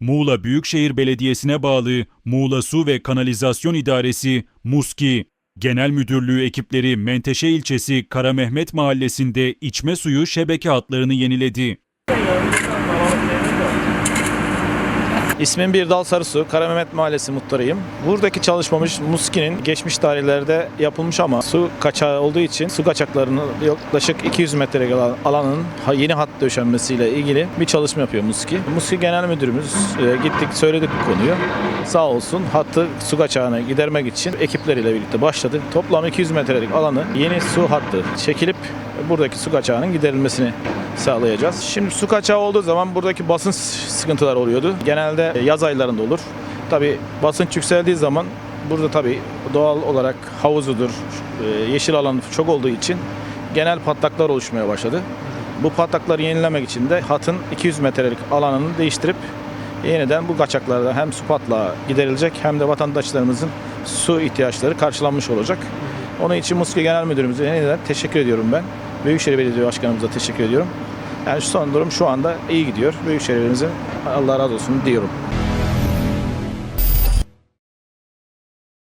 Muğla Büyükşehir Belediyesi'ne bağlı Muğla Su ve Kanalizasyon İdaresi MUSKİ Genel Müdürlüğü ekipleri Menteşe ilçesi Karamehmet mahallesinde içme suyu şebeke hatlarını yeniledi. İsmim Birdal Sarısu, Karamehmet Mahallesi muhtarıyım. Buradaki çalışmamız Muski'nin geçmiş tarihlerde yapılmış ama su kaçağı olduğu için su kaçaklarının yaklaşık 200 metrelik alan- alanın yeni hat döşenmesiyle ilgili bir çalışma yapıyor Muski. Muski Genel Müdürümüz e, gittik söyledik bu konuyu. Sağ olsun hattı su kaçağını gidermek için ekipleriyle birlikte başladı. Toplam 200 metrelik alanı yeni su hattı çekilip buradaki su kaçağının giderilmesini sağlayacağız. Şimdi su kaçağı olduğu zaman buradaki basınç sıkıntılar oluyordu. Genelde yaz aylarında olur. Tabi basınç yükseldiği zaman burada tabi doğal olarak havuzudur, e, yeşil alan çok olduğu için genel patlaklar oluşmaya başladı. Bu patlakları yenilemek için de hatın 200 metrelik alanını değiştirip yeniden bu kaçaklarda hem su patlağı giderilecek hem de vatandaşlarımızın su ihtiyaçları karşılanmış olacak. Onun için Muski Genel Müdürümüze yeniden teşekkür ediyorum ben. Büyükşehir Belediye Başkanımıza teşekkür ediyorum. Yani son durum şu anda iyi gidiyor. Büyükşehir'imizin Allah razı olsun diyorum.